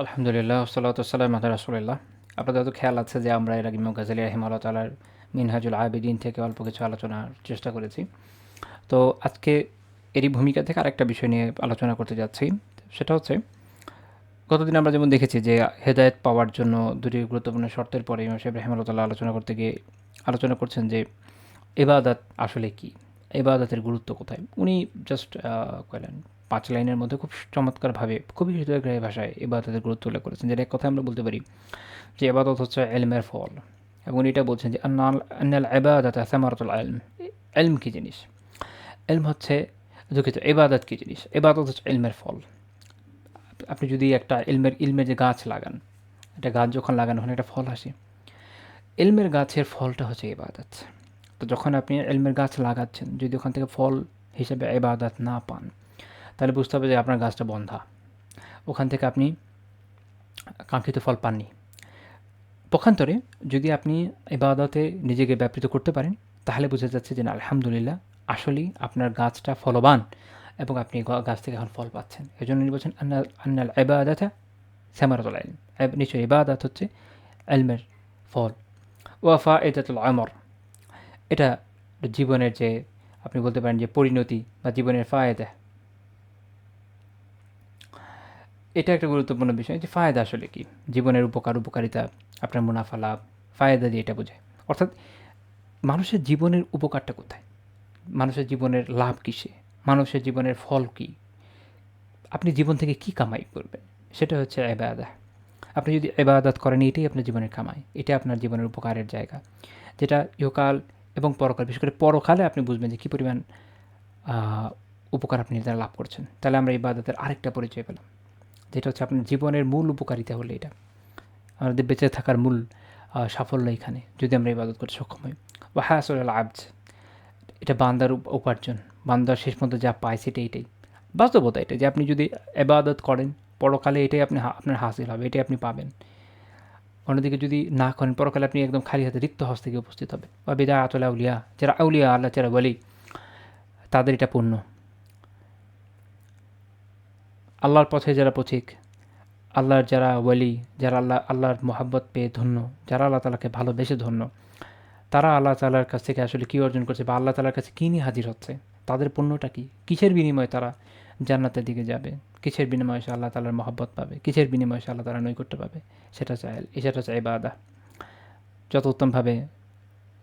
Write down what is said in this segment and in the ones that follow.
আলহামদুলিল্লাহ সাল্লাতাম রাসুলিল্লাহ। আপনাদের তো খেয়াল আছে যে আমরা এর আগে গাজালি রাহিমাল্লাহ তালার মিনহাজুল আবেদিন থেকে অল্প কিছু আলোচনার চেষ্টা করেছি। তো আজকে এরই ভূমিকা থেকে আরেকটা বিষয় নিয়ে আলোচনা করতে যাচ্ছি। সেটা হচ্ছে, গতদিন আমরা যেমন দেখেছি যে হেদায়ত পাওয়ার জন্য দুটি গুরুত্বপূর্ণ শর্তের পরে সাহেব রহমাল্লাহ তাল্লাহ আলোচনা করতে গিয়ে আলোচনা করছেন যে এবাদাত আসলে কি? এবাদাতের গুরুত্ব কোথায়? উনি জাস্ট কইলেন পাঁচ লাইনের মধ্যে খুব চমৎকারভাবে খুবই হৃদয়গ্রাহী ভাষায় এবাদতের গুরুত্ব উল্লেখ করেছেন। যেটা এক কথা আমরা বলতে পারি যে এবাদত হচ্ছে এলমের ফল। এবং এটা বলছেন যে আন্নাল এবাদত সামারতুল এলম এলম কী জিনিস? এলম হচ্ছে দুঃখিত এবাদত কী জিনিস? এবাদত হচ্ছে এলমের ফল। আপনি যদি একটা এলমের, ইলমের যে গাছ লাগান, একটা গাছ যখন লাগান, ওখানে একটা ফল আসে। এলমের গাছের ফলটা হচ্ছে এবাদত তো যখন আপনি এলমের গাছ লাগাচ্ছেন, যদি ওখান থেকে ফল হিসাবে এবাদত না পান তাহলে বুঝতে হবে যে আপনার গাছটা বন্ধা। ওখান থেকে আপনি কাঙ্ক্ষিত ফল পাননি। পক্ষান্তরে যদি আপনি এবাদতে নিজেকে ব্যাপৃত করতে পারেন, তাহলে বোঝা যাচ্ছে যে আলহামদুলিল্লাহ, আসলেই আপনার গাছটা ফলবান এবং আপনি গাছ থেকে এখন ফল পাচ্ছেন। এই জন্য বলছেন আন্নাল এবাদাতা শ্যামারতুল আলম নিশ্চয় এবাদাত হচ্ছে এলমের ফল। ওয়াফা এদাতুল আমর। এটা জীবনের যে, আপনি বলতে পারেন যে পরিণতি বা জীবনের ফায়দা। এটা একটা গুরুত্বপূর্ণ বিষয় যে ফায়দা আসলে কি? জীবনের উপকার, উপকারিতা, আপনার মুনাফা, লাভ, ফায়দা দিয়ে এটা বোঝায়। অর্থাৎ মানুষের জীবনের উপকারটা কোথায়? মানুষের জীবনের লাভ কিসে মানুষের জীবনের ফল কি? আপনি জীবন থেকে কি কামাই করবেন? সেটা হচ্ছে এবাদা আপনি যদি এবাদাত করেন, এটাই আপনার জীবনের কামাই। এটা আপনার জীবনের উপকারের জায়গা। যেটা ইহকাল এবং পরকাল, বিশেষ করে পরকালে আপনি বুঝবেন যে কী পরিমাণ উপকার আপনি তারা লাভ করছেন। তাহলে আমরা ইবাদতের আরেকটা পরিচয় পেলাম। যেটা হচ্ছে আপনার জীবনের মূল উপকারিতা হলো এটা। আমাদের বেঁচে থাকার মূল সাফল্য এখানে, যদি আমরা ইবাদত করতে সক্ষম হই। বা হাসল আবজ এটা বান্দার উপার্জন। বান্দার শেষ মধ্যে যা পায় সেটা এটাই। বাস্তবতা এটা যে আপনি যদি এবাদত করেন, পরকালে এটাই আপনি আপনার হাসিল হবে, এটাই আপনি পাবেন। অন্যদিকে যদি না করেন, পরকালে আপনি একদম খালি হাতে রিক্ত হস্তে গিয়ে উপস্থিত হবে। বা বেদা আতলা উলিয়া যারা আউলিয়া, আল্লাহ যারা বলি তাদের এটা পূর্ণ। আল্লাহর পথে যারা পথিক, আল্লাহর যারা ওয়ালি, যারা আল্লাহ, আল্লাহর মোহাব্বত পেয়ে ধন্য, যারা আল্লাহ তালাকে ভালোবেসে ধন্য, তারা আল্লাহ তালার কাছ থেকে আসলে কী অর্জন করছে বা আল্লাহ তালার কাছে কী নিয়ে হাজির হচ্ছে? তাদের পণ্যটা কী? কিসের বিনিময়ে তারা জান্নাতের দিকে যাবে? কিসের বিনিময়ে সে আল্লাহ তালার মহব্বত পাবে? কিসের বিনিময়ে সে আল্লাহ তালার নৈকট্য পাবে? সেটা চায় এ সেটা চায় বাদা যত উত্তমভাবে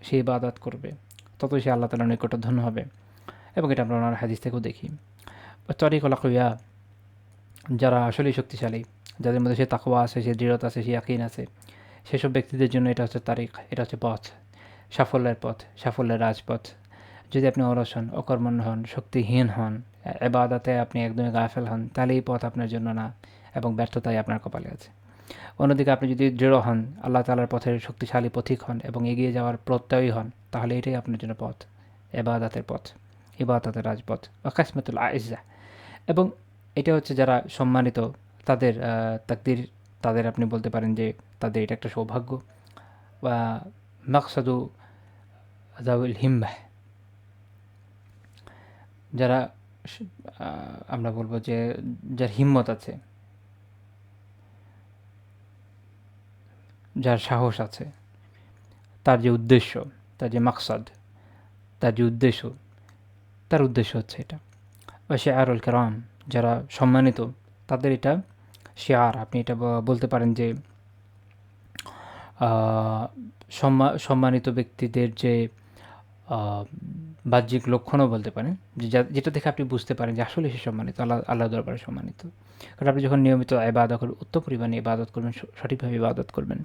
সে ইবাদাত করবে, ততই সে আল্লাহ তালার নৈকট্য ধন্য হবে। এবং এটা আমরা ওনার হাদিস থেকেও দেখি। তরিকলা কইয়া যারা আসলেই শক্তিশালী, যাদের মধ্যে সে তাকওয়া আছে, সে দৃঢ়তা আছে, সে আকিন আছে, সেসব ব্যক্তিদের জন্য এটা হচ্ছে তারিখ, এটা হচ্ছে পথ, সাফল্যের পথ, সাফল্যের রাজপথ। যদি আপনি অলস হন অকর্মণ হন, শক্তিহীন হন এবাদাতে আপনি একদমই গাফেল হন, তাহলে এই পথ আপনার জন্য না এবং ব্যর্থতাই আপনার কপালে আছে। অন্যদিকে আপনি যদি দৃঢ় হন, আল্লাহ তালার পথের শক্তিশালী পথিক হন এবং এগিয়ে যাওয়ার প্রত্যয়ী হন, তাহলে এটাই আপনার জন্য পথ, এবাদাতের পথ ইবাদতের রাজপথ আকাশমতুল আইজা। এবং এটা হচ্ছে যারা সম্মানিত, তাদের তাকদির, তাদের আপনি বলতে পারেন যে তাদের এটা একটা সৌভাগ্য। বা মাকসাদু জাউল হিম্বাহ যারা আমরা বলব যে যার হিম্মত আছে, যার সাহস আছে, তার যে উদ্দেশ্য, তার যে মাকসাদ, তার যে উদ্দেশ্য, তার উদ্দেশ্য হচ্ছে এটা। বা সে আরুল কেরাম। যারা সম্মানিত, তাদের এটা শেয়ার। আপনি এটা বলতে পারেন যে সম্মানিত ব্যক্তিদের যে বাহ্যিক লক্ষণও বলতে পারেন, যে যেটা দেখে আপনি বুঝতে পারেন যে আসলে সে সম্মানিত আল্লাহ আল্লাহ দরবারে সম্মানিত। কারণ আপনি যখন নিয়মিত ইবাদত করবেন, উত্তম পরিমাণে ইবাদত করবেন সঠিকভাবে ইবাদত করবেন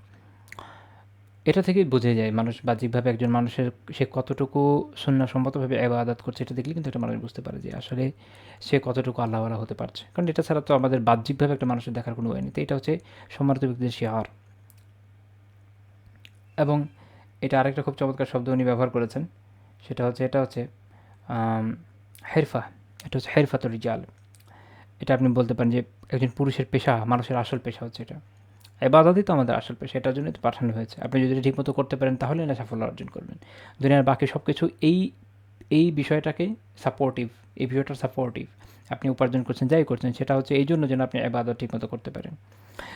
এটা থেকেই বোঝা যায় মানুষ বাহ্যিকভাবে একজন মানুষের সে কতটুকু সম্মতভাবে আদাত করছে এটা দেখলে কিন্তু একটা মানুষ বুঝতে পারে যে আসলে সে কতটুকু আল্লাহওয়ালা হতে পারছে। কারণ এটা ছাড়া তো আমাদের বাহ্যিকভাবে একটা মানুষের দেখার কোনো ওয়ে নেই। তো এটা হচ্ছে সম্মানিত ব্যক্তিদের শেয়ার। এবং এটা আরেকটা খুব চমৎকার শব্দ উনি ব্যবহার করেছেন। সেটা হচ্ছে, এটা হচ্ছে হেরফা। এটা হচ্ছে হেরফাতুর রিজাল। এটা আপনি বলতে পারেন যে একজন পুরুষের পেশা, মানুষের আসল পেশা হচ্ছে এটা। এবাদতই তো আমাদের আসল পেশা এটার জন্যই তো পাঠানো হয়েছে। আপনি যদি ঠিকমতো করতে পারেন, তাহলে না সাফল্য অর্জন করবেন। দুনিয়ার বাকি সব কিছু এই এই বিষয়টাকে সাপোর্টিভ এই বিষয়টা সাপোর্টিভ আপনি উপার্জন করছেন, যাই করছেন, সেটা হচ্ছে এই জন্য যেন আপনি এবাদত ঠিকমতো করতে পারেন।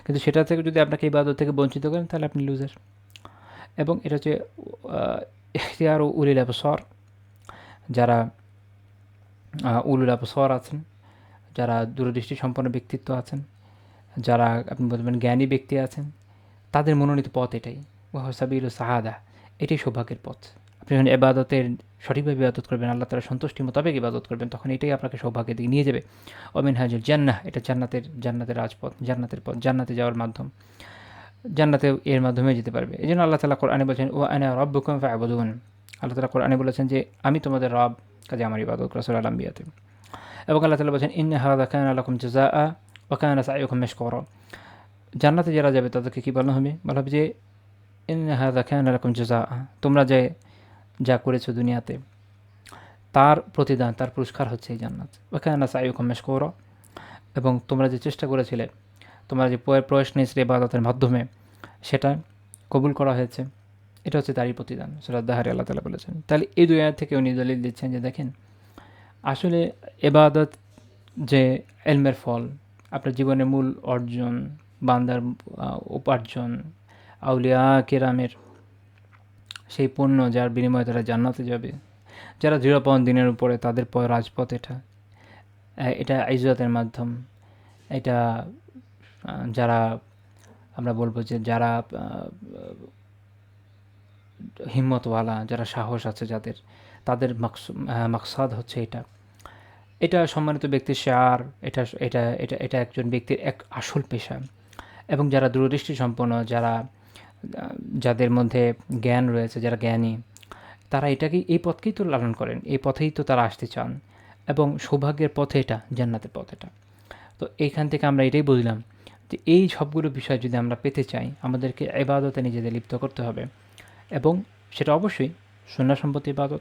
কিন্তু সেটা থেকে যদি আপনাকে এই ইবাদত থেকে বঞ্চিত করেন, তাহলে আপনি লুজার এবং এটা হচ্ছে ইখতিয়ার ও উলিল আবসর। যারা উলুল আবসর আছেন, যারা দূরদৃষ্টি সম্পন্ন ব্যক্তিত্ব আছেন যারা আপনি বলবেন জ্ঞানী ব্যক্তি আছেন, তাদের মনোনীত পথ এটাই। ওয়াহসাবিল সাহাদা, এটাই সৌভাগ্যের পথ। আপনি যখন এবাদতের সঠিকভাবে ইবাদত করবেন, আল্লাহ তালা সন্তুষ্টি মোতাবেক ইবাদত করবেন, তখন এটাই আপনাকে সৌভাগ্যের দিকে নিয়ে যাবে। অমিন হাজুল জান্নাহ, এটা জান্নাতের জান্নাতের রাজপথ, জান্নাতের পথ, জান্নাতে যাওয়ার মাধ্যম। জান্নাতে এর মাধ্যমে যেতে পারবে। এই জন্য আল্লাহ তালা কোরআনে বলছেন ও আনা রব বুকুম ফাবুদুন। আল্লাহ তালা কোরআনে বলেছেন যে, আমি তোমাদের রব, কাজে আমার ইবাদত রসুল আলম্বিয়াতে এবং আল্লাহ তালা বলছেন ইন হাদা খান আলাকুম জাজা আ ওকান সাইকুম মেশকর জান্নাতে যারা যাবে তাদেরকে কী বলা হবে বলা হবে যে ইন হাদা খান আলাকুম জাজা তোমরা যে যা করেছ দুনিয়াতে তার প্রতিদান তার পুরস্কার হচ্ছে এই জান্নাত ওখানে সাইকুম মেশকর এবং তোমরা যে চেষ্টা করেছিলে তোমরা যে প্রয়- প্রয়াস নিয়েছিলে ইবাদতের মাধ্যমে সেটা কবুল করা হয়েছে এটা হচ্ছে তারই প্রতিদান শ্রদ্ধাহারি আল্লাহ তালা বলেছেন তাহলে এই দুই থেকে উনি দলিল দিচ্ছেন যে দেখেন আসলে এবাদত যে এলমের ফল আপনার জীবনের মূল অর্জন, বান্দার উপার্জন, আউলিয়া কেরামের সেই পণ্য যার বিনিময়ে তারা জান্নাতে যাবে। যারা দৃঢ়পন দিনের উপরে তাদের পর রাজপথ এটা। এটা ইজতের মাধ্যম। এটা যারা, আমরা বলব যে যারা হিম্মতওয়ালা, যারা সাহস আছে যাদের, তাদের মাকসাদ হচ্ছে এটা। এটা সম্মানিত ব্যক্তির শেয়ার, এটা এটা এটা এটা একজন ব্যক্তির এক আসল পেশা। এবং যারা দূরদৃষ্টি সম্পন্ন, যারা যাদের মধ্যে জ্ঞান রয়েছে, যারা জ্ঞানী, তারা এটাকেই এই পথকেই তো লালন করেন, এই পথেই তো তারা আসতে চান। এবং সৌভাগ্যের পথে এটা, জান্নাতের পথ এটা। তো এইখান থেকে আমরা এটাই বুঝলাম যে এই সবগুলো বিষয় যদি আমরা পেতে চাই, আমাদেরকে এবাদতে নিজেদের লিপ্ত করতে হবে। এবং সেটা অবশ্যই সুন্না সম্পত্তি ইবাদত।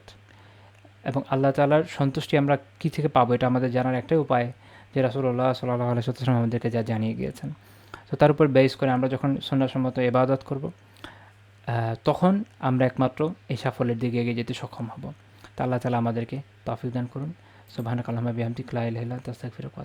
এবং আল্লাহ তালার সন্তুষ্টি আমরা কী থেকে পাবো এটা আমাদের জানার একটাই উপায় যে রাসুল্লাহ সাল্লাহ আলাইসাল্লাম আমাদেরকে যা জানিয়ে গিয়েছেন। তো তার উপর বেস করে আমরা যখন সন্ন্যাসম্মত এবাদত করব তখন আমরা একমাত্র এই সাফল্যের দিকে এগিয়ে যেতে সক্ষম হব। তা আল্লাহ তালা আমাদেরকে তাফিক দান করুন। সুবাহান কালামা বিহামটি ক্লাইল হেলা তাস্তাক ফিরক